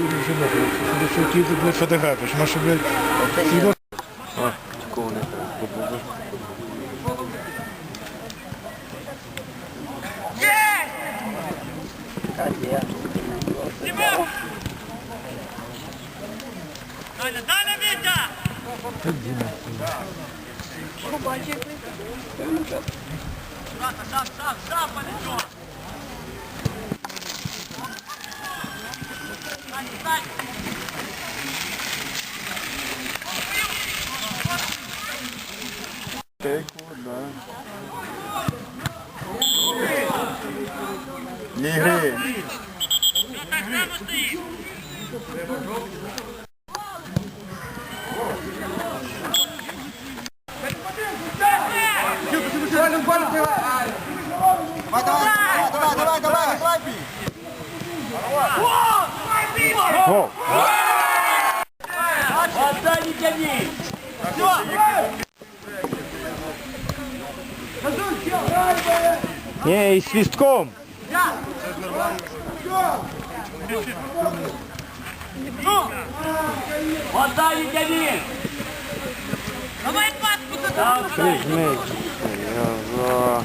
хуй не живе, блядь. Що ті, блядь, фотографиш, може, блядь, його А, такого не треба. Даня, Даня, Витя! Шаг, шаг, шаг, шаг, полетел! Стань, стань! Не гри. Стоит! Давай, давай, давай, давай, давай, давай, бій. Гол. Отдай, не тяни! Не, і свістком. Отдай, не тяни! Давай паску туда! Прижми. Його.